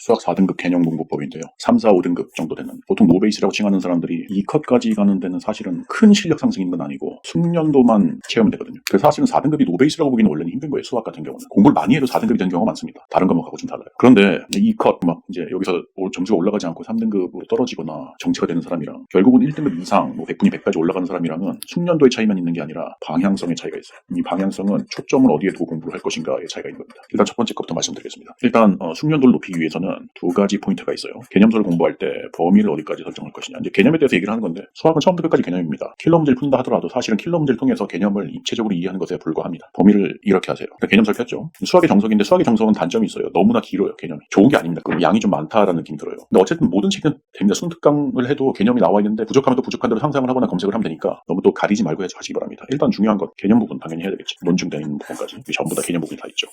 수학 4등급 개념 공부법인데요. 3, 4, 5등급 정도 되는 보통 노베이스라고 칭하는 사람들이 2컷까지 가는 데는 사실은 큰 실력 상승인 건 아니고 숙련도만 채우면 되거든요. 그래서 사실은 4등급이 노베이스라고 보기는 원래는 힘든 거예요. 수학 같은 경우는. 공부를 많이 해도 4등급이 되는 경우가 많습니다. 다른 과목하고 좀 달라요. 그런데 2컷 막 이제 여기서 올- 점수가 올라가지 않고 3등급으로 떨어지거나 정체가 되는 사람이랑 결국은 1등급 이상 뭐 100분이 100까지 올라가는 사람이랑은 숙련도의 차이만 있는 게 아니라 방향성의 차이가 있어요. 이 방향성은 초점을 어디에 두고 공부를 할 것인가의 차이가 있는 겁니다. 일단 첫 번째 것부터 말씀드리겠습니다. 일단 어, 숙련도를 높이기 위해서는 두 가지 포인트가 있어요. 개념서를 공부할 때 범위를 어디까지 설정할 것이냐. 이제 개념에 대해서 얘기를 하는 건데 수학은 처음부터 끝까지 개념입니다. 킬러 문제를 푼다 하더라도 사실은 킬러 문제를 통해서 개념을 입체적으로 이해하는 것에 불과합니다. 범위를 이렇게 하세요. 그러니까 개념서를 폈죠. 수학의 정석인데 수학의 정석은 단점이 있어요. 너무나 길어요. 개념이. 좋은 게 아닙니다. 그 양이 좀 많다라는 느낌이 들어요. 근데 어쨌든 모든 책은 됩니다. 순특강을 해도 개념이 나와 있는데 부족하면 또 부족한 대로 상상을 하거나 검색을 하면 되니까 너무 또 가리지 말고 해서 하시기 바랍니다. 일단 중요한 것 개념 부분 당연히 해야 되겠지. 논증되어 있는 부분까지 전부 다 개념 부분이 다 있죠.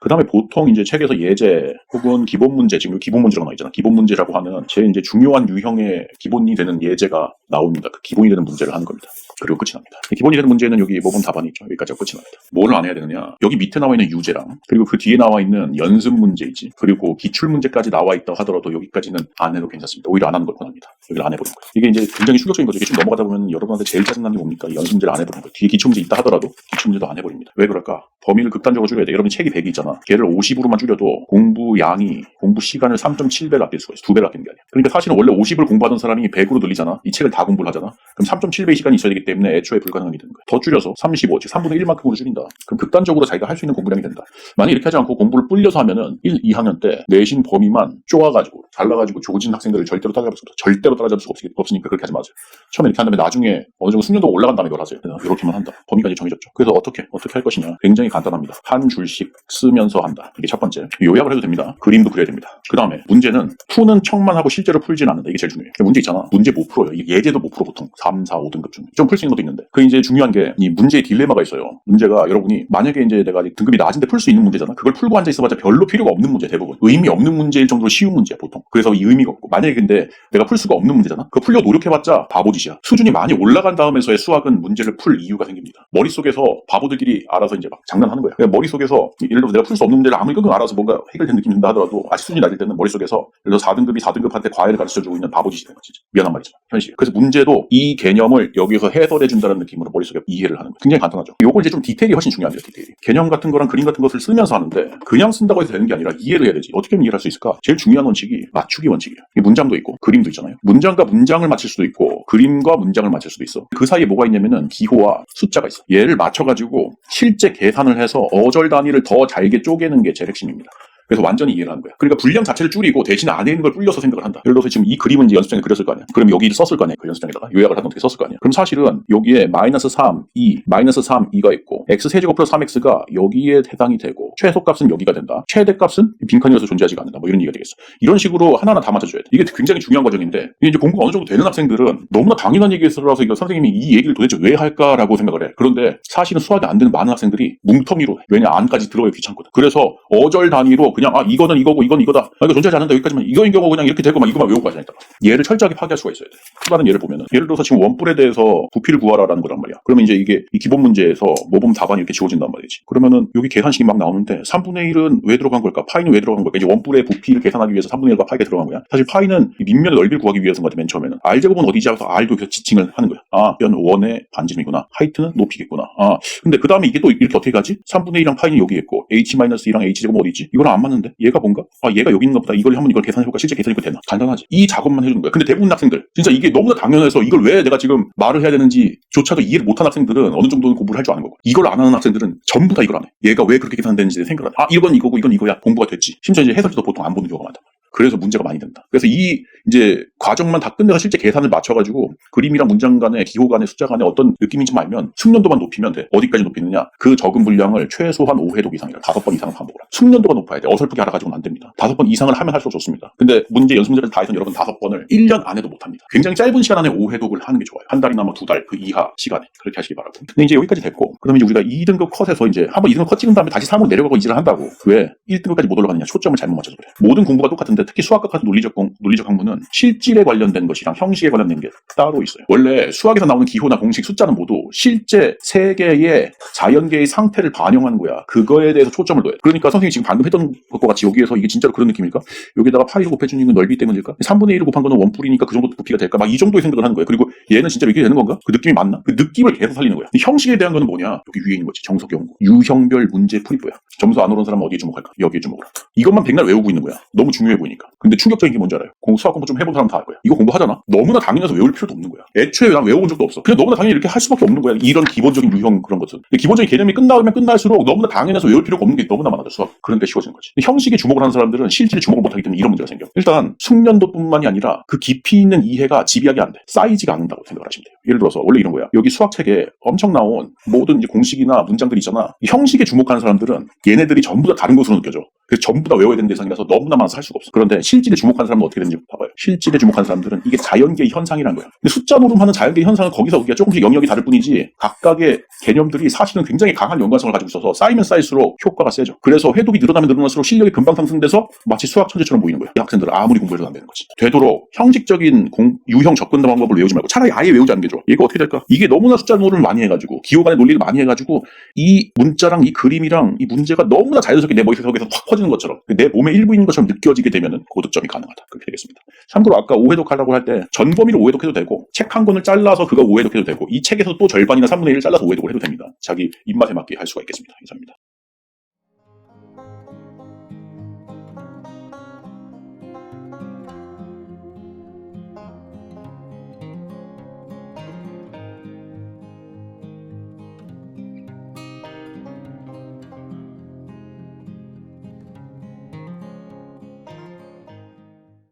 그 다음에 보통 이제 책에서 예제 혹은 기본 문제 지금 기본 문제라고 나와 있잖아. 기본 문제라고 하는 제일 이제 중요한 유형의 기본이 되는 예제가 나옵니다. 그 기본이 되는 문제를 하는 겁니다. 그리고 끝이 납니다. 기본이 되는 문제는 여기 모범 답안이 있죠. 여기까지가 끝이 납니다. 뭘 안 해야 되느냐? 여기 밑에 나와 있는 유제랑 그리고 그 뒤에 나와 있는 연습 문제 있지. 그리고 기출 문제까지 나와 있다 하더라도 여기까지는 안 해도 괜찮습니다. 오히려 안 하는 걸 권합니다. 여기를 안 해보는 거예요. 이게 이제 굉장히 충격적인 거죠. 이게 쭉 넘어가다 보면 여러분한테 제일 짜증나는 게 뭡니까? 이 연습 문제를 안 해보는 거예요. 뒤에 기출 문제 있다 하더라도 기출 문제도 안 해버립니다. 왜 그럴까? 범위를 극단적으로 줄여야 돼. 여러분 책이 100이 있잖아. 걔를 50으로만 줄여도 공부 양이, 공부 시간을 3.7배로 아낄 수가 있어. 2배로 아끼는 게 아니야. 그러니까 사실은 원래 50을 공부하던 사람이 100으로 늘리잖아. 이 책을 다 공부를 하잖아. 그럼 3.7배의 시간이 있어야 되기 때문에 애초에 불가능하게 되는 거야. 더 줄여서 35, 즉 3분의 1만큼으로 줄인다. 그럼 극단적으로 자기가 할 수 있는 공부량이 된다. 만약 이렇게 하지 않고 공부를 불려서 하면은 1, 2학년 때 내신 범위만 쪼아가지고 잘라가지고 조진 학생들을 절대로 따라잡을 수 없어. 절대로 따라잡을 수 없, 없으니 까 그렇게 하지 마세요. 처음에 이렇게 한 다음에 나중에 어느 정도 숙련도가 올라간 다음에 이걸 하세요. 이렇게만 한다. 범위까지 정해졌죠. 그래서 어떻게 어떻게 할 것이냐. 굉장히 간단합니다. 한 줄씩 쓰면서 한다. 이게 첫 번째. 요약을 해도 됩니다. 그림도 그려야 됩니다. 그 다음에 문제는 푸는 척만 하고 실제로 풀지는 않는다. 이게 제일 중요해요. 문제 있잖아. 문제 못 풀어요. 예제도 못 풀어 보통. 3, 4, 5등급 중에. 좀풀 수 있는 것도 있는데. 그 이제 중요한 게 이 문제의 딜레마가 있어요. 문제가 여러분이 만약에 이제 내가 등급이 낮은데 풀 수 있는 문제잖아. 그걸 풀고 앉아 있어봤자 별로 필요가 없는 문제 대부분. 의미 없는 문제일 정도로 쉬운 문제야 보통. 그래서 이 의미가 없고. 만약에 근데 내가 풀 수가 없는 문제잖아. 그거 풀려 노력해봤자 바보짓이야. 수준이 많이 올라간 다음에서의 수학은 문제를 풀 이유가 생깁니다. 머릿속에서 바보들끼리 알아서 이제 막 장난하는 거야. 그냥 머릿속에서 예를 들어서 내가 풀 수 없는 문제를 아무리 끙끙 알아서 뭔가 해결된 느낌이 든다 하더라도 아직 수준이 낮을 때는 머릿속에서 예를 들어서 4등급이 4등급한테 과외를 가르쳐 주고 있는 바보짓이 되는 거지. 미안한 말이지만 현실. 그래서 문제도 이 개념을 여기서 해 설해 준다는 느낌으로 머릿속에 이해를 하는 거예요. 굉장히 간단하죠. 요거 이제 좀 디테일이 훨씬 중요합니다. 디테일이. 개념 같은 거랑 그림 같은 것을 쓰면서 하는데 그냥 쓴다고 해서 되는 게 아니라 이해를 해야 되지. 어떻게 하면 이해를 할수 있을까? 제일 중요한 원칙이 맞추기 원칙이에요. 문장도 있고 그림도 있잖아요. 문장과 문장을 맞출 수도 있고 그림과 문장을 맞출 수도 있어. 그 사이에 뭐가 있냐면은 기호와 숫자가 있어. 얘를 맞춰가지고 실제 계산을 해서 어절 단위를 더 잘게 쪼개는 게 제일 핵심입니다. 그래서 완전히 이해를 하는 거야. 그러니까 분량 자체를 줄이고 대신 안에 있는 걸 불려서 생각을 한다. 예를 들어서 지금 이 그림은 이제 연습장에 그렸을 거 아니야. 그럼 여기를 썼을 거 아니야. 그 연습장에다가 요약을 하든 어떻게 썼을 거 아니야. 그럼 사실은 여기에 마이너스 3, 2, 마이너스 3, 2가 있고 x 세제곱 플러스 3x가 여기에 해당이 되고 최소값은 여기가 된다. 최대값은 빈칸이어서 존재하지가 않는다. 뭐 이런 얘기가 되겠어. 이런 식으로 하나하나 다 맞춰줘야 돼. 이게 굉장히 중요한 과정인데 이게 이제 공부가 어느 정도 되는 학생들은 너무나 당연한 얘기에서라서 이거 선생님이 이 얘기를 도대체 왜 할까라고 생각을 해. 그런데 사실은 수학이 안 되는 많은 학생들이 뭉텅이로 해. 왜냐 안까지 들어가기 귀찮거든. 그래서 어절 단위로 그냥 아 이거는 이거고 이건 이거다. 아, 이거 존재하지 않는다 여기까지만 이거인 경우 그냥 이렇게 되고 막 이거만 외우고 일단. 얘를 철저하게 파괴할 수가 있어야 돼. 또 다른 예를 보면은 예를 들어서 지금 원뿔에 대해서 부피를 구하라라는 거란 말이야. 그러면 이제 이게 이 기본 문제에서 모범 답안이 이렇게 지워진단 말이지. 그러면은 여기 계산식이 막 나오는 데 3분의 1은 왜 들어간 걸까? 파이는 왜 들어간 걸까? 이제 원뿔의 부피를 계산하기 위해서 3분의 1과 파이가 들어간 거야. 사실 파이는 이 밑면의 넓이를 구하기 위해서인 것 같아 맨 처음에는. R 제곱은 어디지 하고서 R도 지칭을 하는 거야. 아, 면 원의 반지름이구나. 하이트는 높이겠구나. 아, 근데 그 다음에 이게 또 이렇게 어떻게 가지? 3분의 1이랑 파이는 여기 있고 H-2랑 H 제곱은 어디 있지? 이거랑 안 맞는데? 얘가 뭔가? 아, 얘가 여기 있는 것보다 이걸 한번 이걸 계산해볼까? 실제 계산해볼까 되나? 간단하지. 이 작업만 해주는 거야. 근데 대부분 학생들 진짜 이게 너무나 당연해서 이걸 왜 내가 지금 말을 해야 되는지 조차도 이해를 못한 학생들은 어느 정도는 공부를 할 줄 아는 거고 이걸 안 하는 학생들은 전부 다 이걸 안 해. 얘가 왜 그렇게 계산되는지 생각을 안 해. 아 이건 이거고 이건 이거야. 공부가 됐지. 심지어 이제 해설지도 보통 안 보는 경우가 많다. 그래서 문제가 많이 된다. 그래서 이 이제 과정만 다 끝내서 실제 계산을 맞춰가지고 그림이랑 문장 간에 기호 간에 숫자 간에 어떤 느낌인지 알면 숙련도만 높이면 돼. 어디까지 높이느냐? 그 적은 분량을 최소한 5회독 이상이라 다섯 번 이상을 반복을 하. 숙련도가 높아야 돼. 어설프게 알아가지고는 안 됩니다. 다섯 번 이상을 하면 할수록 좋습니다. 근데 문제 연습 문제를 다 해서 여러분 다섯 번을 1년 안에도 못합니다. 굉장히 짧은 시간 안에 5회독을 하는 게 좋아요. 한 달이나 뭐 두 달 그 이하 시간에 그렇게 하시기 바라고. 근데 이제 여기까지 됐고 그러면 이제 우리가 2등급 컷에서 이제 한번 2등급 컷 찍은 다음에 다시 3으로 내려가고 이질을 한다고 왜 1등급까지 못 올라가느냐? 초점을 잘못 맞춰서 그래. 모든 공부가 똑같은데 근데 특히 수학과 같은 논리적, 공- 논리적 학문은 실질에 관련된 것이랑 형식에 관련된 게 따로 있어요. 원래 수학에서 나오는 기호나 공식, 숫자는 모두 실제 세계의 자연계의 상태를 반영하는 거야. 그거에 대해서 초점을 둬요. 그러니까 선생님이 지금 방금 했던 것과 같이 여기에서 이게 진짜로 그런 느낌일까? 여기다가 파이를 곱해주는 건 넓이 때문일까? 3분의 1을 곱한 거는 원뿔이니까 그 정도 부피가 될까? 막 이 정도의 생각을 하는 거예요. 그리고 얘는 진짜로 이게 되는 건가? 그 느낌이 맞나? 그 느낌을 계속 살리는 거야. 이 형식에 대한 거는 뭐냐? 여기 위에 있는 거지. 정석 연구. 유형별 문제 풀이보야. 점수 안 오른 사람은 어디에 주목할까? 여기에 주목을? 이것만 백날 외우고 있는 거야. 너무 중요해 보이니 까. 근데 충격적인 게 뭔지 알아요? 공, 수학 공부 좀 해본 사람 다 알 거야. 이거 공부하잖아? 너무나 당연해서 외울 필요도 없는 거야. 애초에 난 외워본 적도 없어. 그냥 너무나 당연히 이렇게 할 수밖에 없는 거야. 이런 기본적인 유형 그런 것은. 기본적인 개념이 끝나면 끝날수록 너무나 당연해서 외울 필요가 없는 게 너무나 많아져, 수학. 그러니까 쉬워지는 거지. 형식에 주목을 하는 사람들은 실질에 주목을 못하기 때문에 이런 문제가 생겨. 일단, 숙련도뿐만이 아니라 그 깊이 있는 이해가 집약이 안 돼. 쌓이지가 않는다고 생각을 하시면 돼요. 예를 들어서, 원래 이런 거야. 여기 수학책에 엄청 나온 모든 이제 공식이나 문장들이 있잖아. 이 형식에 주목하는 사람들은 얘네들이 전부 다 다른 것으로 느껴져. 그래서 전부 다 외워야 되는 대상이라서 너무나 많아서 할 수가 없어. 그런데 실질에 주목하는 사람은 어떻게 되는지 봐봐요. 실질에 주목하는 사람들은 이게 자연계의 현상이라는 거야. 근데 숫자 노름하는 자연계의 현상은 거기서 우리가 조금씩 영역이 다를 뿐이지 각각의 개념들이 사실은 굉장히 강한 연관성을 가지고 있어서 쌓이면 쌓일수록 효과가 세죠. 그래서 회독이 늘어나면 늘어날수록 실력이 금방 상승돼서 마치 수학 천재처럼 보이는 거야. 이 학생들은 아무리 공부해도 안 되는 거지. 되도록 형식적인 공- 유형 접근 방법을 외우지 말고 차라리 아예 외우지 않는 게 좋아. 얘가 어떻게 될까? 이게 너무나 숫자 노름을 많이 해가지고 기호 간의 논리를 많이 해가지고 이 문자랑 이 그림이랑 이 문제가 너무나 자연스럽게 내 머릿속에서 확 퍼지는 것처럼 내 몸의 일부인 것처럼 느껴지게 되면은 고득점이 가능하다. 그렇게 되겠습니다. 참고로 아까 오해독 하려고 할 때 전 범위를 오해독해도 되고 책 한 권을 잘라서 그거 오해독해도 되고 이 책에서 또 절반이나 3분의 1을 잘라서 오해독을 해도 됩니다. 자기 입맛에 맞게 할 수가 있겠습니다. 이상입니다.